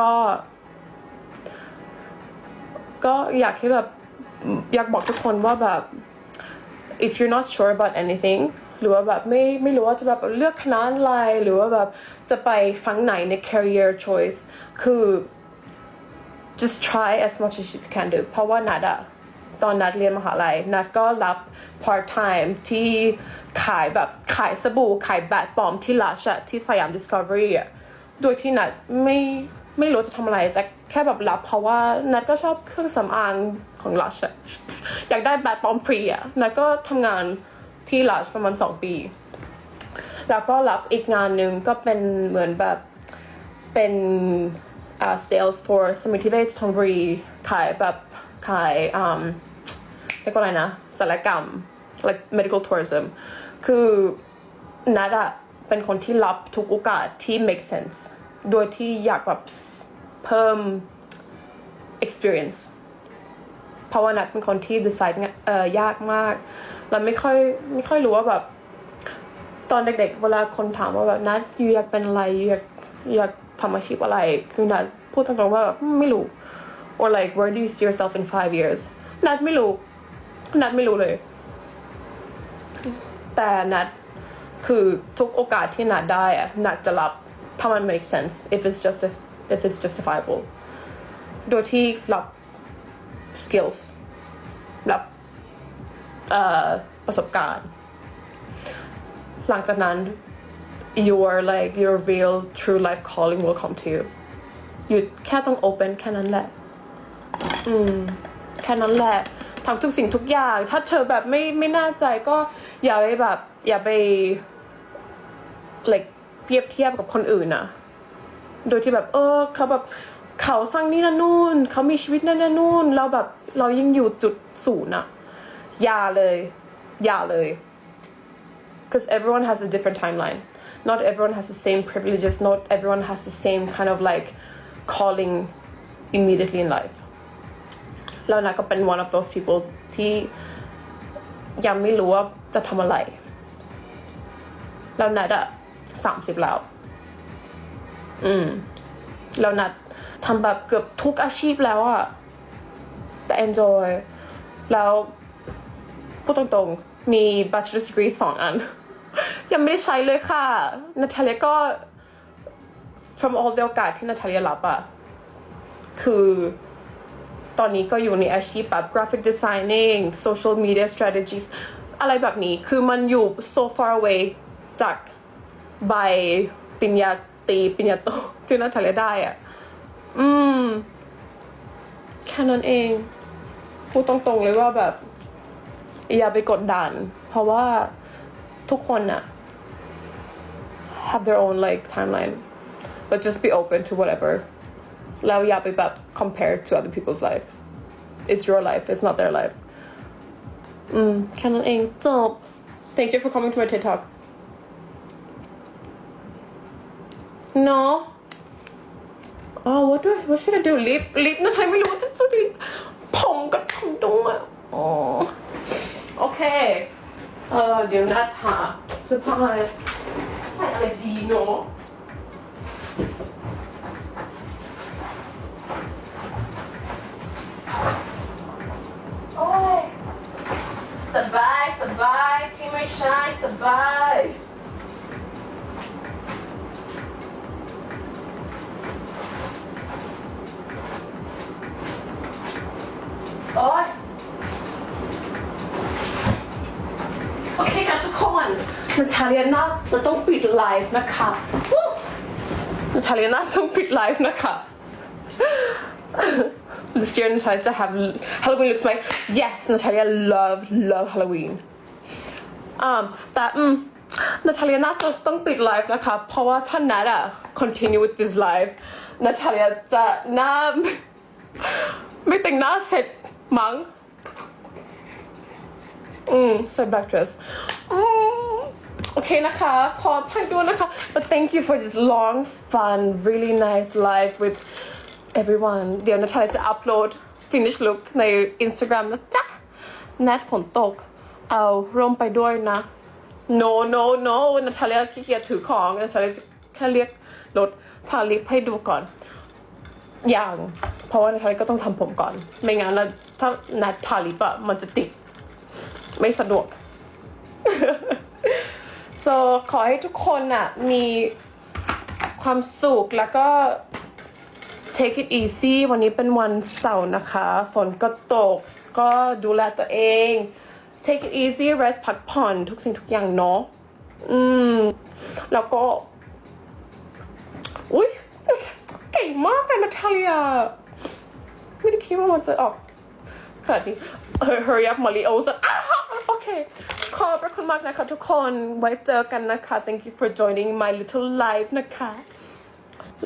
ก็ ก็อยากให้แบบอยากบอกทุกคนว่าแบบ if you're not sure about anything หรือว่าแบบไม่ไม่รู้ว่าจะแบบเลือกคณะอะไรหรือว่าแบบจะไปฟังไหนใน career choice คือ just try as much as you can do เพราะว่านัดอะตอนนัดเรียนมหาลัยนัดก็รับ part time ที่ขายแบบขายสบู่ขายแบตปลอมที่ลัชอะที่สยาม discovery อะโดยที่นัดไม่ ไม่รู้จะทำอะไร แต่แค่แบบรับ เพราะว่านัดก็ชอบเครื่องสำอางของลัชอยากได้แบตปอมฟรีอะนัดก็ทำงานที่ลัชประมาณสองปี แล้วก็รับอีกงานหนึ่งก็เป็นเหมือนแบบเป็นอ่า sales for สมิธิเวชธนบุรีขายแบบขายอ่าเรียกว่าอะไรนะศัลยกรรม like medical tourism คือนัดอะเป็นคนที่รับทุกโอกาสที่ make sense โดยที่อยากแบบเพิ่ม experience เพราะว่านัดเป็นคนที่ decide ยเอ่อยากมาก เราไม่ค่อยไม่ค่อยรู้ว่าแบบ ตอนเด็กๆ เวลาคนถามว่าแบบนัดอยู่อยากเป็นอะไรอยู่อยากอยากทำอาชีพอะไร คือนัดพูดตรงๆว่าแบบไม่รู้ or like where do you see yourself in five years นัดไม่รู้ นัดไม่รู้เลย แต่นัดคือทุกโอกาสที่นัดได้อะนัดจะรับ ถ้ามัน make sense if it's just if it's justifiable โดยที่รับ skills รับประสบการณ์ หลังจากนั้น your like your real true life calling will come to you อยู่แค่ต้อง open แค่นั้นแหละ อืม แค่นั้นแหละทำทุกสิ่งทุกอย่าง ถ้าเธอแบบไม่ไม่น่าใจก็อย่าไปแบบ อย่าไป like เปรียบเทียบกับคนอื่นอะโดยที่แบบ เออเขาแบบเขาสร้างนี่นั่นนู่นเขามีชีวิตนั่นนั่นนู่นเราแบบเรายังอยู่จุดศูนย์อะอย่าเลยอย่าเลย because everyone has a different timeline. Not everyone has the same privileges. Not everyone has the same kind of like calling immediately in life. แล้วนัทก็เป็น one of those people ที่ยังไม่รู้ว่าจะทำอะไร แล้วนัดอะ สามสิบแล้ว อืมแล้วนัดทำแบบเกือบทุกอาชีพแล้วอะแต่ enjoy แล้วพูดตรงๆ มี bachelor degree สองอัน ยังไม่ได้ใช้เลยค่ะนาทาเลียก็ from all the โอกาสที่นาทาเลียรับอะคือตอนนี้ก็อยู่ในอาชีพแบบ graphic designing social media strategies อะไรแบบนี้ คือมันอยู่ so far away จาก ใบปริญญาตีปริญญาโตที่นาทาเลได้อะ่ะ อืม แค่นั้นเอง พูดตรงๆเลยว่าแบบ อย่าไปกดดัน เพราะว่าทุกคนอะ have their own like timeline but just be open to whatever แล้วอย่าไปแบบ compare to other people's life it's your life it's not their life อืมแค่นั้นเองจบ thank you for coming to my TED Talk no oh what do I what should I do lip lip นะไทยไม่รู้ว่าจะจะ lip ผมกับผมตรงอะอ๋อโอเค เออเดี๋ยวนัดหาเสื้อผ้าใส่อะไรดีเนาะโอ้ยสบายสบายที่ไม่ใช่สบาย โอเคค่ะทุกคนนาชาเลียนาจะต้องปิดไลฟ์นะคะนาชาเลียนาต้องปิดไลฟ์นะคะ This year Natalia to have Halloween looks my yes Natalia love love Halloween อ่าแต่อืมนาทาเลียน่าจะต้องปิดไลฟ์นะคะ เพราะว่าถ้านัดอะ continue with this live นาทาเลียจะหน้าไม่แต่งหน้าเสร็จมั้ง อืมใส่ black dress อืมโอเคนะคะ ขออภัยด้วยนะคะ but thank you for this long fun really nice live with everyone เดี๋ยวนาทาจะอัพโหลด finish look ใน Instagram นะจ๊ะแนทฝนตก เอาร่มไปด้วยนะ no no no นาทาเลียขี้เกียจถือของนาทาเลียแค่เรียกรถทาลิปให้ดูก่อน อย่าง เพราะว่านาทาลีก็ต้องทำผมก่อน ไม่งั้นแล้วถ้านัดทาลิปอะมันจะติด ไม่สะดวก so ขอให้ทุกคนน่ะ มีความสุขแล้วก็ take it easy วันนี้เป็นวันเสาร์นะคะ ฝนก็ตก ก็ดูแลตัวเอง take it easy rest พักผ่อนทุกสิ่งทุกอย่างเนาะ อืม แล้วก็ อุ้ยเก่งมากเลยนาทาเลียไม่ได้คิดว่ามันจะออกขนาดนี้ hurry up มาริโอสอ้าวโอ เค ขอบพระคุณมากนะคะทุกคนไว้เจอกันนะคะ thank you for joining my little life นะคะ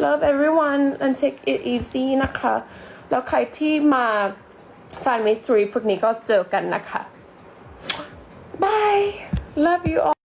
love everyone and take it easy นะคะ แล้วใครที่มาแฟนมิตรีพวกนี้ก็เจอกันนะคะ bye love you all